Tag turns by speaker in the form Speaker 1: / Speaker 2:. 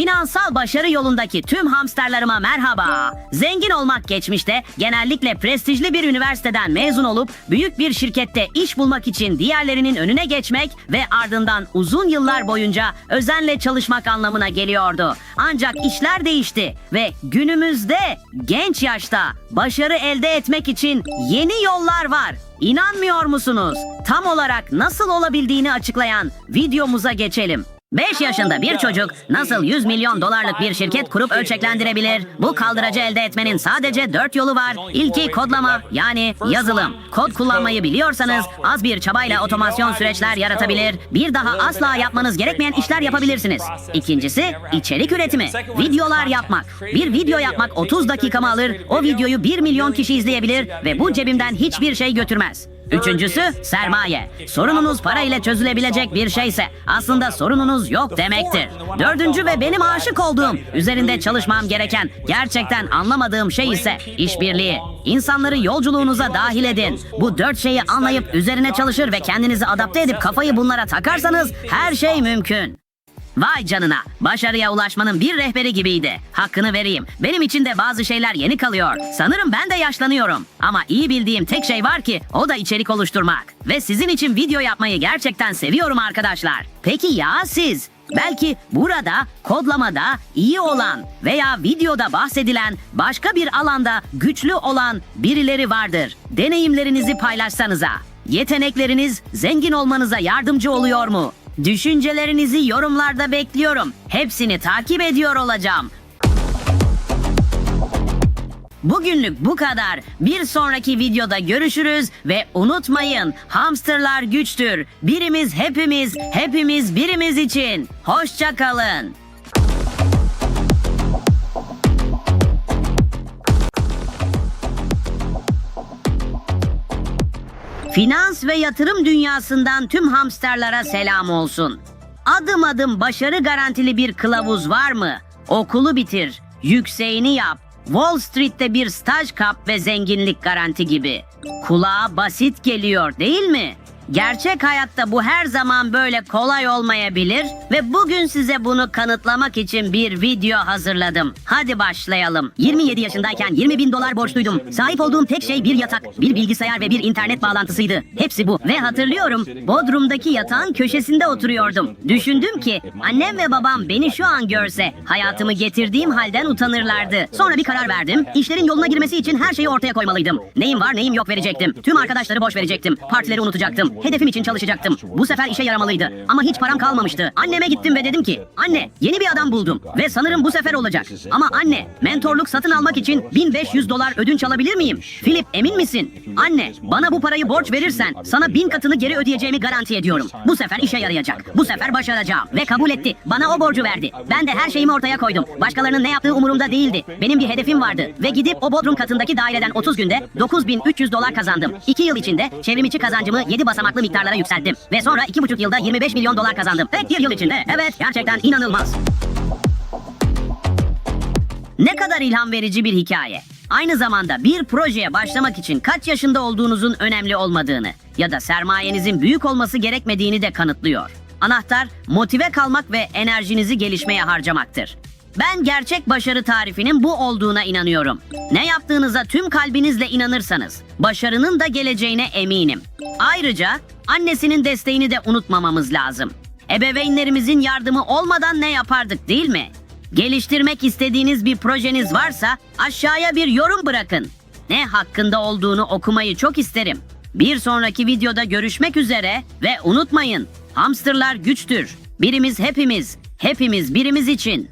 Speaker 1: Finansal başarı yolundaki tüm hamsterlarıma merhaba. Zengin olmak geçmişte genellikle prestijli bir üniversiteden mezun olup büyük bir şirkette iş bulmak için diğerlerinin önüne geçmek ve ardından uzun yıllar boyunca özenle çalışmak anlamına geliyordu. Ancak işler değişti ve günümüzde genç yaşta başarı elde etmek için yeni yollar var. İnanmıyor musunuz? Tam olarak nasıl olabildiğini açıklayan videomuza geçelim. 5 yaşında bir çocuk nasıl 100 milyon dolarlık bir şirket kurup ölçeklendirebilir? Bu kaldıracı elde etmenin sadece 4 yolu var. İlki kodlama yani yazılım. Kod kullanmayı biliyorsanız az bir çabayla otomasyon süreçler yaratabilir. Bir daha asla yapmanız gerekmeyen işler yapabilirsiniz. İkincisi içerik üretimi. Videolar yapmak. Bir video yapmak 30 dakikamı alır. O videoyu 1 milyon kişi izleyebilir ve bu cebimden hiçbir şey götürmez. Üçüncüsü sermaye. Sorununuz para ile çözülebilecek bir şeyse aslında sorununuz yok demektir. Dördüncü ve benim aşık olduğum, üzerinde çalışmam gereken, gerçekten anlamadığım şey ise işbirliği. İnsanları yolculuğunuza dahil edin. Bu dört şeyi anlayıp üzerine çalışır ve kendinizi adapte edip kafayı bunlara takarsanız her şey mümkün. Vay canına, başarıya ulaşmanın bir rehberi gibiydi. Hakkını vereyim. Benim için de bazı şeyler yeni kalıyor. Sanırım ben de yaşlanıyorum. Ama iyi bildiğim tek şey var ki o da içerik oluşturmak. Ve sizin için video yapmayı gerçekten seviyorum arkadaşlar. Peki ya siz? Belki burada kodlamada iyi olan veya videoda bahsedilen başka bir alanda güçlü olan birileri vardır. Deneyimlerinizi paylaşsanıza. Yetenekleriniz zengin olmanıza yardımcı oluyor mu? Düşüncelerinizi yorumlarda bekliyorum. Hepsini takip ediyor olacağım. Bugünlük bu kadar. Bir sonraki videoda görüşürüz ve unutmayın hamsterlar güçtür. Birimiz hepimiz, hepimiz birimiz için. Hoşça kalın. Finans ve yatırım dünyasından tüm hamsterlara selam olsun. Adım adım başarı garantili bir kılavuz var mı? Okulu bitir, yükseğini yap. Wall Street'te bir staj kap ve zenginlik garanti gibi. Kulağa basit geliyor değil mi? Gerçek hayatta bu her zaman böyle kolay olmayabilir ve bugün size bunu kanıtlamak için bir video hazırladım. Hadi başlayalım. 27 yaşındayken 20 bin dolar borçluydum. Sahip olduğum tek şey bir yatak, bir bilgisayar ve bir internet bağlantısıydı. Hepsi bu. Ve hatırlıyorum Bodrum'daki yatağın köşesinde oturuyordum. Düşündüm ki annem ve babam beni şu an görse hayatımı getirdiğim halden utanırlardı. Sonra bir karar verdim. İşlerin yoluna girmesi için her şeyi ortaya koymalıydım. Neyim var neyim yok verecektim. Tüm arkadaşları boş verecektim. Partileri unutacaktım. Hedefim için çalışacaktım. Bu sefer işe yaramalıydı. Ama hiç param kalmamıştı. Anneme gittim ve dedim ki anne yeni bir adam buldum. Ve sanırım bu sefer olacak. Ama anne mentorluk satın almak için 1500 dolar ödünç alabilir miyim? Filip emin misin? Anne bana bu parayı borç verirsen sana bin katını geri ödeyeceğimi garanti ediyorum. Bu sefer işe yarayacak. Bu sefer başaracağım. Ve kabul etti. Bana o borcu verdi. Ben de her şeyimi ortaya koydum. Başkalarının ne yaptığı umurumda değildi. Benim bir hedefim vardı. Ve gidip o bodrum katındaki daireden 30 günde 9300 dolar kazandım. 2 yıl içinde çevrimiçi kazancımı 7 basamaklı miktarlara yükselttim. Ve sonra 2,5 yılda 25 milyon dolar kazandım. Tek bir yıl içinde. Evet gerçekten inanılmaz. Ne kadar ilham verici bir hikaye. Aynı zamanda bir projeye başlamak için kaç yaşında olduğunuzun önemli olmadığını ya da sermayenizin büyük olması gerekmediğini de kanıtlıyor. Anahtar motive kalmak ve enerjinizi gelişmeye harcamaktır. Ben gerçek başarı tarifinin bu olduğuna inanıyorum. Ne yaptığınıza tüm kalbinizle inanırsanız başarının da geleceğine eminim. Ayrıca annesinin desteğini de unutmamamız lazım. Ebeveynlerimizin yardımı olmadan ne yapardık değil mi? Geliştirmek istediğiniz bir projeniz varsa aşağıya bir yorum bırakın. Ne hakkında olduğunu okumayı çok isterim. Bir sonraki videoda görüşmek üzere ve unutmayın, hamsterlar güçtür. Birimiz hepimiz, hepimiz birimiz için.